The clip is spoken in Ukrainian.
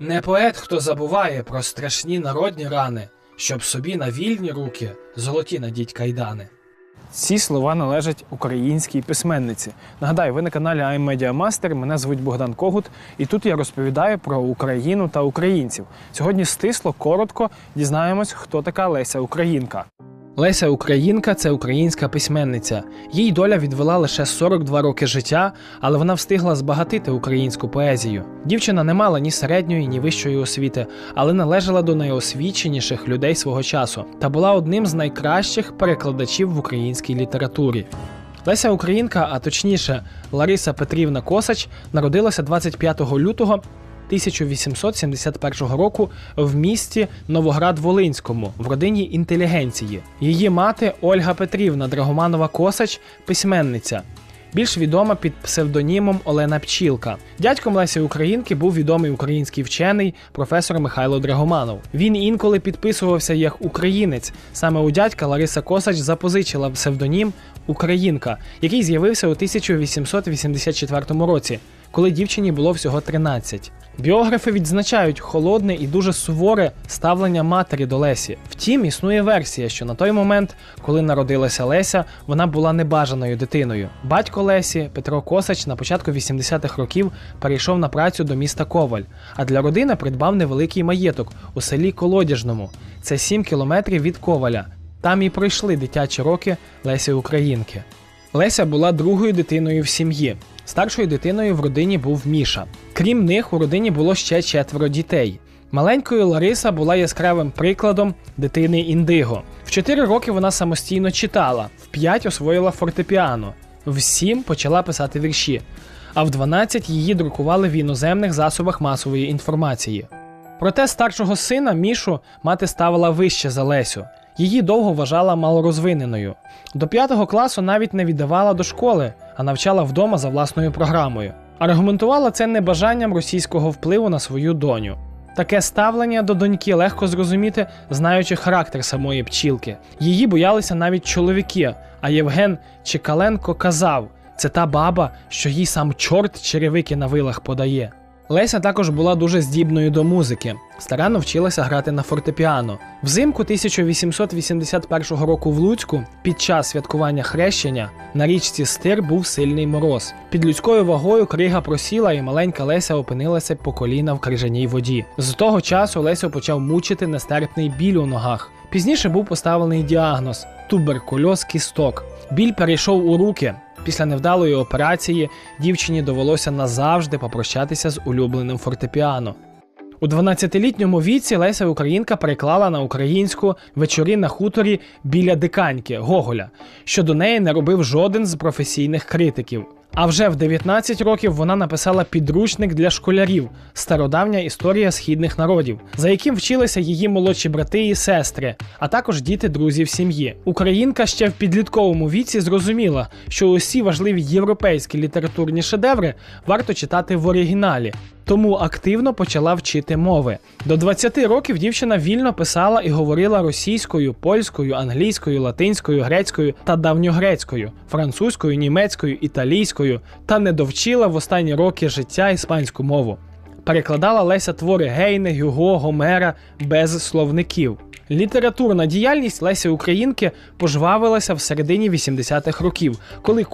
Не поет, хто забуває про страшні народні рани, щоб собі на вільні руки золоті надіть кайдани. Ці слова належать українській письменниці. Нагадаю, ви на каналі I'm Media Master, Мене звуть Богдан Когут, і тут я розповідаю про Україну та українців. Сьогодні стисло, коротко дізнаємось, хто така Леся Українка. Леся Українка це українська письменниця. Їй доля відвела лише 42 роки життя, але вона встигла збагатити українську поезію. Дівчина не мала ні середньої, ні вищої освіти, але належала до найосвіченіших людей свого часу та була одним з найкращих перекладачів в українській літературі. Леся Українка, а точніше Лариса Петрівна Косач, народилася 25 лютого 1871 року в місті Новоград-Волинському в родині інтелігенції. Її мати Ольга Петрівна Драгоманова Косач, письменниця. Більш відома під псевдонімом Олена Пчілка. Дядьком Лесі Українки був відомий український вчений професор Михайло Драгоманов. Він інколи підписувався як українець. Саме у дядька Лариса Косач запозичила псевдонім Українка, який з'явився у 1884 році, коли дівчині було всього 13. Біографи відзначають холодне і дуже суворе ставлення матері до Лесі. Втім, існує версія, що на той момент, коли народилася Леся, вона була небажаною дитиною. Батько Лесі Петро Косач на початку 80-х років перейшов на працю до міста Коваль, а для родини придбав невеликий маєток у селі Колодяжному. Це 7 кілометрів від Коваля. Там і пройшли дитячі роки Лесі Українки. Леся була другою дитиною в сім'ї. Старшою дитиною в родині був Міша. Крім них, у родині було ще четверо дітей. Маленькою Лариса була яскравим прикладом дитини індиго. В 4 роки вона самостійно читала, в 5 освоїла фортепіано, в 7 почала писати вірші, а в 12 її друкували в іноземних засобах масової інформації. Проте старшого сина Мішу мати ставила вище за Лесю. Її довго вважала малорозвиненою. До п'ятого класу навіть не віддавала до школи, а навчала вдома за власною програмою. Аргументувала це небажанням російського впливу на свою доню. Таке ставлення до доньки легко зрозуміти, знаючи характер самої пчілки. Її боялися навіть чоловіки. А Євген Чекаленко казав: це та баба, що їй сам чорт черевики на вилах подає. Леся також була дуже здібною до музики. Старанно вчилася грати на фортепіано. Взимку 1881 року в Луцьку під час святкування хрещення на річці Стир був сильний мороз. Під людською вагою крига просіла, і маленька Леся опинилася по коліна в крижаній воді. З того часу Лесю почав мучити нестерпний біль у ногах. Пізніше був поставлений діагноз туберкульоз кісток. Біль перейшов у руки. Після невдалої операції дівчині довелося назавжди попрощатися з улюбленим фортепіано. У 12-літньому віці Леся Українка переклала на українську вечорі на хуторі біля диканьки Гоголя, що до неї не робив жоден з професійних критиків. А вже в 19 років вона написала підручник для школярів Стародавня історія східних народів, за яким вчилися її молодші брати і сестри, а також діти друзів сім'ї. Українка ще в підлітковому віці зрозуміла, що усі важливі європейські літературні шедеври варто читати в оригіналі. Тому активно почала вчити мови. До 20 років дівчина вільно писала і говорила російською, польською, англійською, латинською, грецькою та давньогрецькою, французькою, німецькою, італійською та не довчила в останні роки життя іспанську мову. Перекладала Леся твори Гейне, Гюго, Гомера без словників. Літературна діяльність Лесі Українки пожвавилася в середині 80-х років, коли